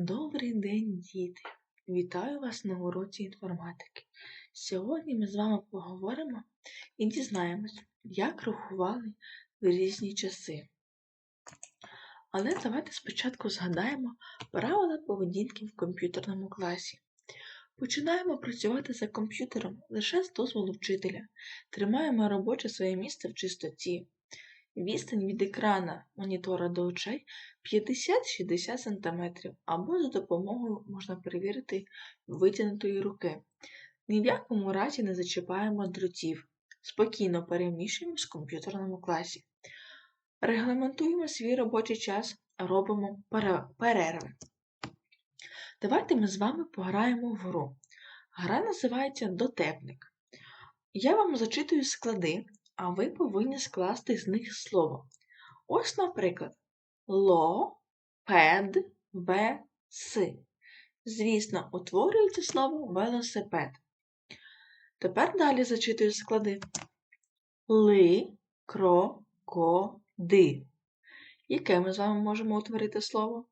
Добрий день, діти! Вітаю вас на уроці інформатики. Сьогодні ми з вами поговоримо і дізнаємось, як рахували в різні часи. Але давайте спочатку згадаємо правила поведінки в комп'ютерному класі. Починаємо працювати за комп'ютером лише з дозволу вчителя. Тримаємо робоче своє місце в чистоті. Відстань від екрана монітора до очей 50-60 см, або за допомогою можна перевірити витягнутої руки. Ні в якому разі не зачіпаємо дротів. Спокійно переміщуємось в комп'ютерному класі. Регламентуємо свій робочий час, робимо перерви. Давайте ми з вами пограємо в гру. Гра називається Дотепник. Я вам зачитую склади, а ви повинні скласти з них слово. Ось, наприклад, ло, пед, ве, си. Звісно, утворюється слово велосипед. Тепер далі зачитую склади. Ли, кро, ко, ди. Яке ми з вами можемо утворити слово?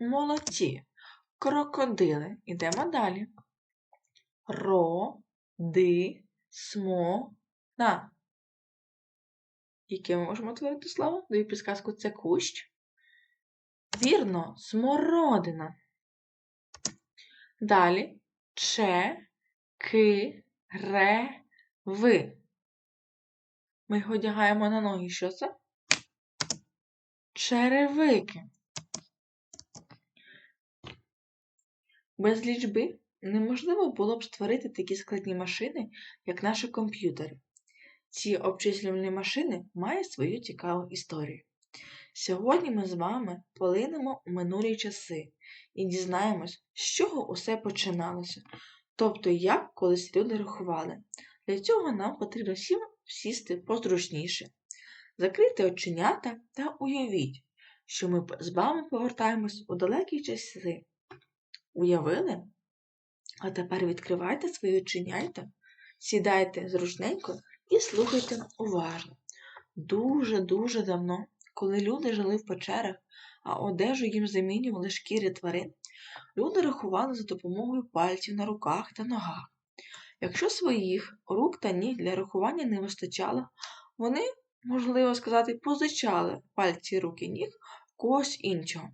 Молодці. Крокодили. Ідемо далі. Ро, ди, смо, на. Яке ми можемо утворити слово? Даю підсказку це кущ. Вірно, смородина. Далі че, ки, ре, ви. Ми його одягаємо на ноги. Що це? Черевики. Без лічби неможливо було б створити такі складні машини, як наші комп'ютери. Ці обчислювальні машини мають свою цікаву історію. Сьогодні ми з вами полинемо у минулі часи і дізнаємось, з чого усе починалося, тобто як колись люди рахували. Для цього нам потрібно всім сісти позручніше, закрити оченята та уявіть, що ми з вами повертаємось у далекі часи. Уявили? А тепер відкривайте свої оченята, сідайте зручненько і слухайте уважно. Дуже-дуже давно, коли люди жили в печерах, а одежу їм замінювали шкіри тварин, люди рахували за допомогою пальців на руках та ногах. Якщо своїх рук та ніг для рахування не вистачало, вони, можливо сказати, позичали пальці руки ніг когось іншого.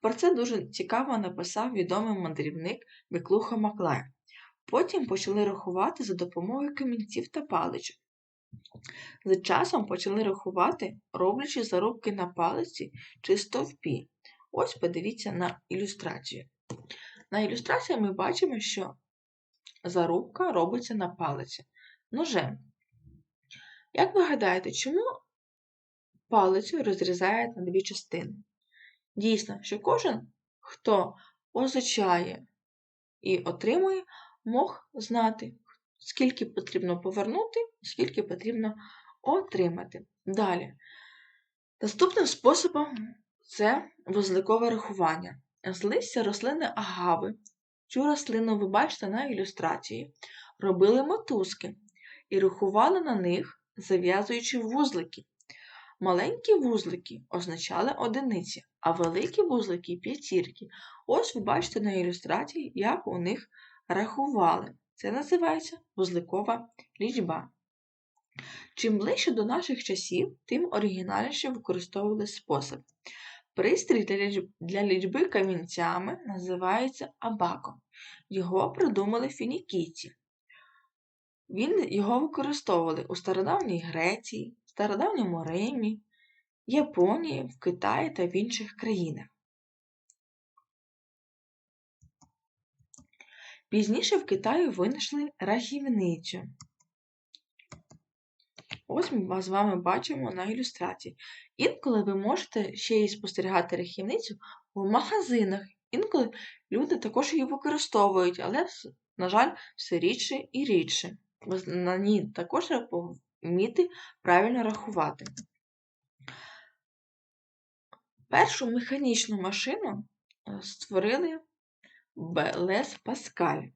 Про це дуже цікаво написав відомий мандрівник Миклуха Маклай. Потім почали рахувати за допомогою камінців та паличок. З часом почали рахувати, роблячи зарубки на палиці чи стовпі. Ось подивіться на ілюстрацію. На ілюстрації ми бачимо, що зарубка робиться на палиці ножем. Як ви гадаєте, чому палицю розрізають на дві частини? Дійсно, що кожен, хто позичає і отримує, мог знати, скільки потрібно повернути, скільки потрібно отримати. Далі. Наступним способом це вузликове рахування. З листя рослини агави. Цю рослину ви бачите на ілюстрації, робили мотузки і рахували на них, зав'язуючи вузлики. Маленькі вузлики означали одиниці, а великі вузлики п'ятірки. Ось ви бачите на ілюстрації, як у них рахували. Це називається вузликова лічба. Чим ближче до наших часів, тим оригінальніше використовували спосіб. Пристрій для лічби камінцями називається абаком. Його придумали фінікійці. Він його використовували у стародавній Греції, стародавньому Римі, Японії, в Китаї та в інших країнах. Пізніше в Китаї винайшли рахівницю. Ось ми з вами бачимо на ілюстрації. Інколи ви можете ще й спостерігати рахівницю в магазинах. Інколи люди також її використовують, але, на жаль, все рідше і рідше. На ній також треба вміти правильно рахувати. Першу механічну машину е, створили Белес Паскаль.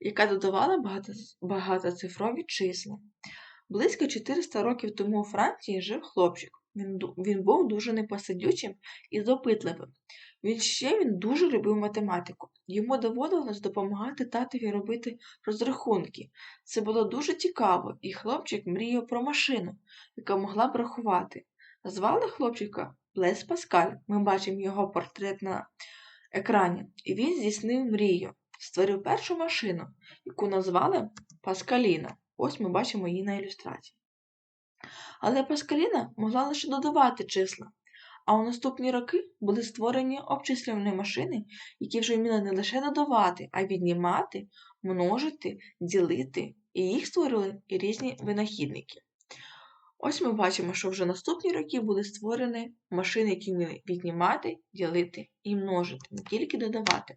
яка додавала багатоцифрові числа. Близько 400 років тому у Франції жив хлопчик. Він, він був дуже непосидючим і допитливим. Він ще він дуже любив математику. Йому доводилось допомагати татові робити розрахунки. Це було дуже цікаво, і хлопчик мріяв про машину, яка могла б рахувати. Звали хлопчика Блес Паскаль. Ми бачимо його портрет на екрані. І він здійснив мрію. Створив першу машину, яку назвали Паскаліна. Ось ми бачимо її на ілюстрації. Але Паскаліна могла лише додавати числа. А у наступні роки були створені обчислювальні машини, які вже вміли не лише додавати, а й віднімати, множити, ділити, і їх створили і різні винахідники. Ось ми бачимо, що вже наступні роки були створені машини, які вміли віднімати, ділити і множити, не тільки додавати.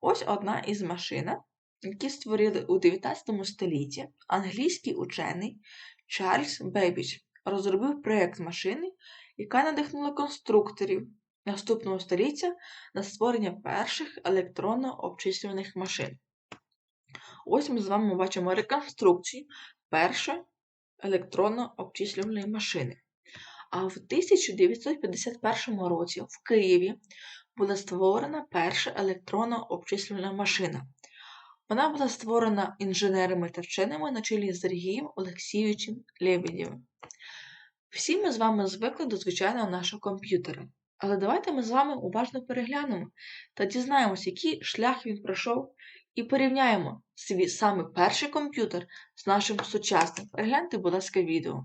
Ось одна із машин, які створили у 19 столітті англійський учений Чарльз Бейбіч розробив проєкт машини, яка надихнула конструкторів наступного століття на створення перших електронно-обчислюваних машин. Ось ми з вами бачимо реконструкцію першої електронно-обчислювальної машини. А в 1951 році в Києві була створена перша електронно-обчислювальна машина. Вона була створена інженерами та вченими на чолі з Сергієм Олексійовичем Лебедєвим. Всі ми з вами звикли до звичайного нашого комп'ютера. Але давайте ми з вами уважно переглянемо та дізнаємося, який шлях він пройшов, і порівняємо свій саме перший комп'ютер з нашим сучасним. Перегляньте, будь ласка, відео.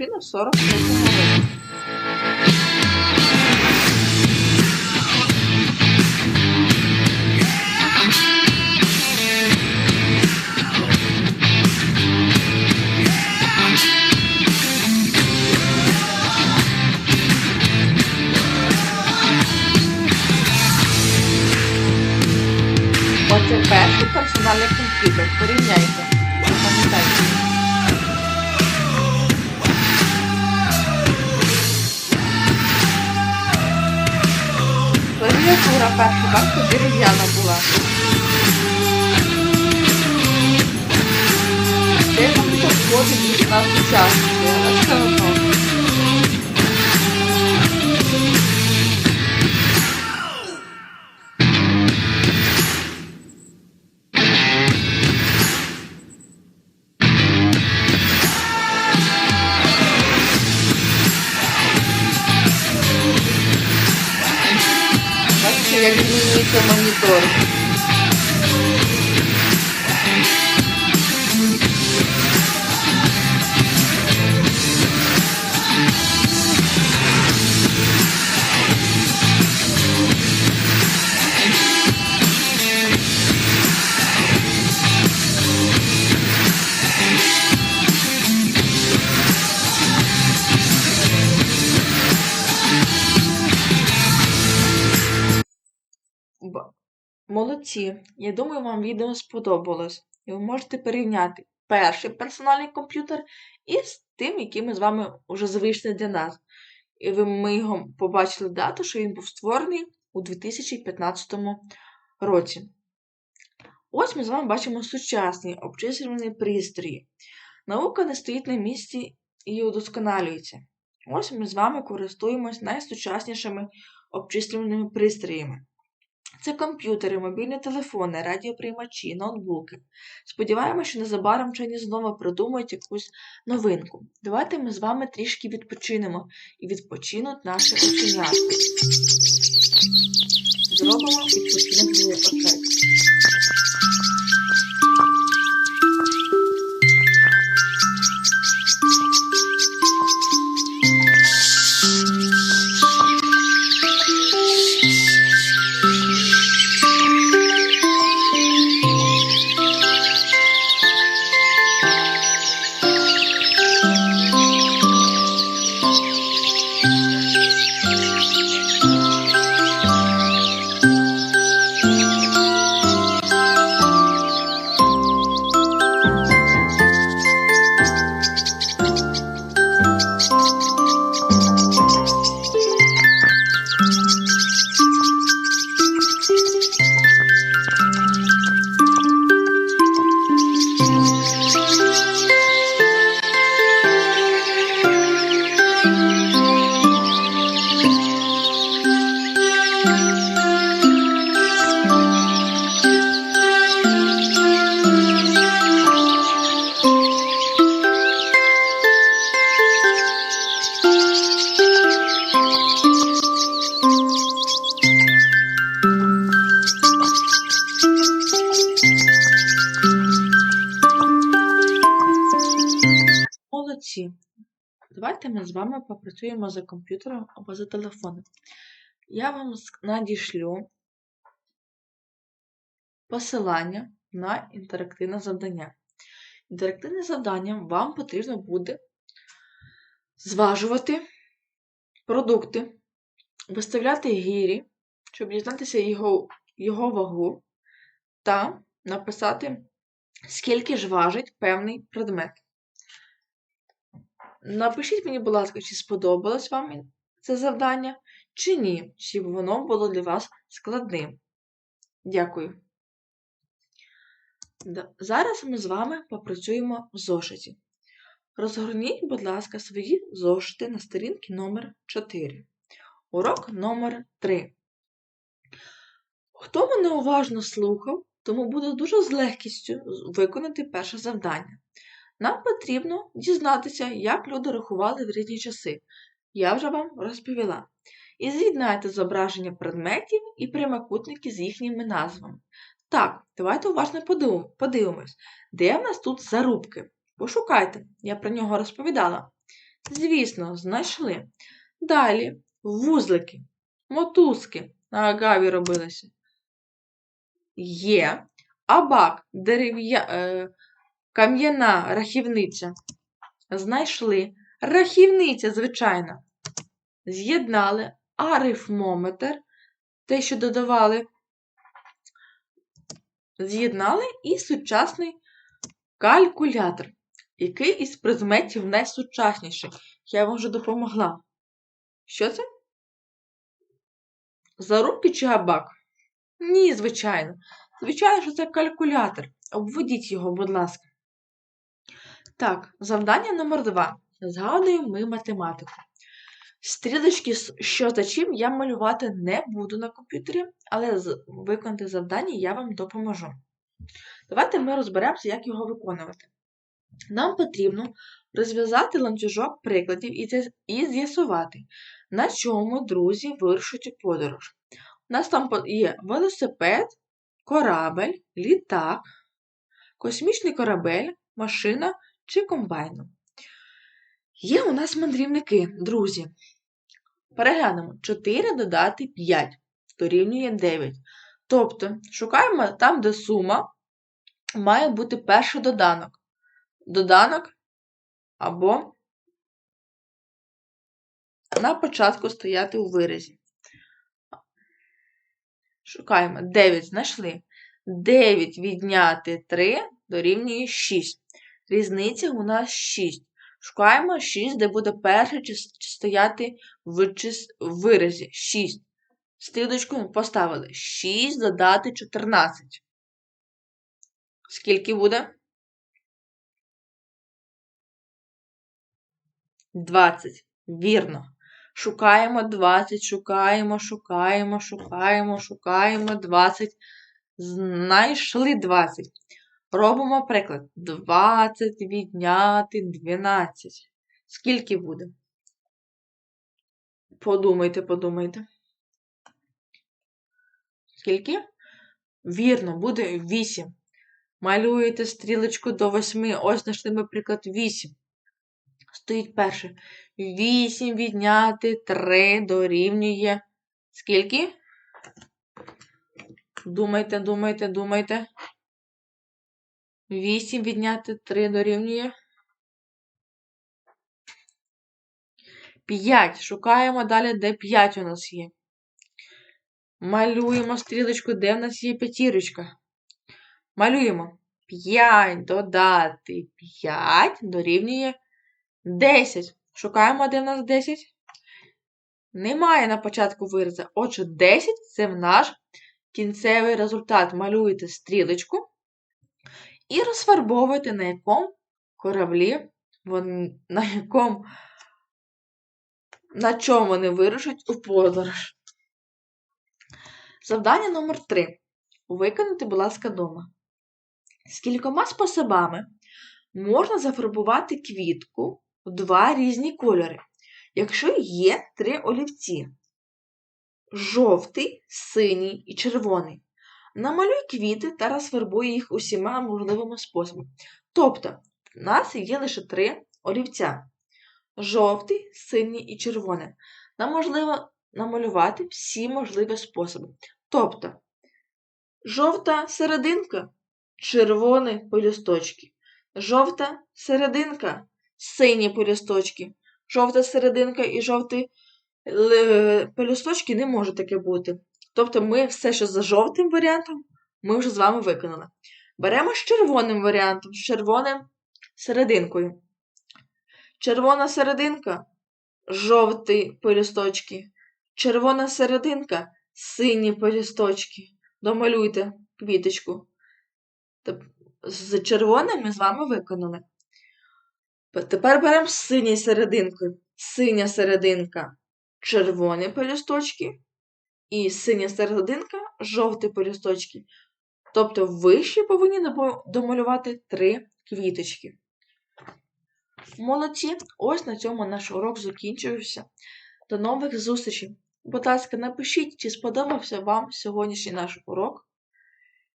Машину в 43 році. Оце перший персональний комп'ютер. Порівняйте. Запам'ятайте. Клавіатура перша бачите, дерев'яна була. Це комп'ютер схожий на сучасний, а все одно. Монітор. Молодці. Я думаю, вам відео сподобалось. І ви можете порівняти перший персональний комп'ютер із тим, який ми з вами вже звичний для нас. І ви, ми його побачили дату, що він був створений у 2015 році. Ось ми з вами бачимо сучасні обчислювальні пристрої. Наука не стоїть на місці і удосконалюється. Ось ми з вами користуємось найсучаснішими обчислювальними пристроями. Це комп'ютери, мобільні телефони, радіоприймачі, ноутбуки. Сподіваємося, що незабаром вчені знову придумають якусь новинку. Давайте ми з вами трішки відпочинемо і відпочинуть наші оченятки. Зробимо відпочинок для очей. Сьогодні давайте ми з вами попрацюємо за комп'ютером або за телефоном. Я вам надішлю посилання на інтерактивне завдання. Інтерактивне завдання вам потрібно буде зважувати продукти, виставляти гірі, щоб дізнатися його, його вагу, та написати, скільки ж важить певний предмет. Напишіть мені, будь ласка, чи сподобалось вам це завдання, чи ні, чи воно було для вас складним. Дякую. Зараз ми з вами попрацюємо в зошиті. Розгорніть, будь ласка, свої зошити на сторінці номер 4 Урок номер 3 Хто мене уважно слухав, тому буде дуже з легкістю виконати перше завдання. Нам потрібно дізнатися, як люди рахували в різні часи. Я вже вам розповіла. І з'єднайте зображення предметів і прямокутники з їхніми назвами. Так, давайте уважно подивимось, де в нас тут зарубки. Пошукайте, я про нього розповідала. Звісно, знайшли. Далі вузлики, мотузки на агаві робилися. Є абак, дерев'я, е, кам'яна рахівниця. Знайшли. Рахівниця, звичайно. З'єднали арифмометр, те, що додавали, з'єднали і сучасний калькулятор, який із предметів найсучасніший. Я вам вже допомогла. Що це? Зарубки чи габак? Ні, звичайно. Звичайно, що це калькулятор. Обведіть його, будь ласка. Так, завдання номер 2 Згадуємо ми математику. Стрілочки, що за чим, я малювати не буду на комп'ютері, але виконати завдання я вам допоможу. Давайте ми розберемося, як його виконувати. Нам потрібно розв'язати ланцюжок прикладів і з'ясувати, на чому друзі вирушать подорож. У нас там є велосипед, корабель, літак, космічний корабель, машина чи комбайном. Є у нас мандрівники, друзі. Переглянемо 4 додати 5 дорівнює 9. Тобто, шукаємо там, де сума має бути перший доданок. Доданок або на початку стояти у виразі. Шукаємо 9 знайшли. 9 відняти 3 дорівнює 6. Різниця у нас 6. Шукаємо 6, де буде перше стояти в виразі. 6. Стрілочку поставили. 6 додати 14. Скільки буде? 20. Вірно. Шукаємо 20, шукаємо, шукаємо, шукаємо, шукаємо 20. Знайшли 20. Робимо приклад. 20 відняти 12. Скільки буде? Подумайте, подумайте. Скільки? Вірно, буде 8. Малюєте стрілочку до 8. Ось знайшли ми приклад 8. Стоїть перше. 8 відняти 3 дорівнює. Скільки? Думайте, думайте, думайте. 8 відняти 3 дорівнює. 5. Шукаємо далі, де 5 у нас є. Малюємо стрілочку, де в нас є п'ятірочка. Малюємо. 5 додати 5 дорівнює 10. Шукаємо, де в нас 10. Немає на початку виразу. Отже, 10 це наш кінцевий результат. Малюєте стрілочку і розфарбовуєте, на якому кораблі, на якому, на чому вони вирушать у подорож. Завдання номер 3. Виконати, будь ласка, дома. З кількома способами можна зафарбувати квітку в два різні кольори, якщо є три олівці жовтий, синій і червоний. Намалюй квіти та розфарбуй їх усіма можливими способами. Тобто, в нас є лише три олівця жовтий, синій і червоний. Нам можливо намалювати всі можливі способи. Тобто, жовта серединка, червоні пелюсточки, жовта серединка, сині пелюсточки, жовта серединка і жовті е, пелюсточки не може таке бути. Тобто ми все, що за жовтим варіантом, ми вже з вами виконали. Беремо з червоним варіантом, з червоним серединкою. Червона серединка, жовті пелюсточки, червона серединка, сині пелюсточки. Домалюйте квіточку. З червоним ми з вами виконали. Тепер беремо з синьою серединкою. Синя серединка, червоні пелюсточки, і синя серединка, жовті пелюсточки. Тобто ви ще повинні домалювати три квіточки. Молодці! Ось на цьому наш урок закінчився. До нових зустрічей! Будь ласка, напишіть, чи сподобався вам сьогоднішній наш урок,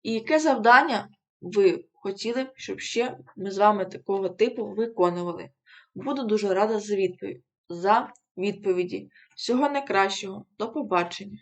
і яке завдання ви хотіли б, щоб ще ми з вами такого типу виконували. Буду дуже рада. За відповіді. Всього найкращого. До побачення!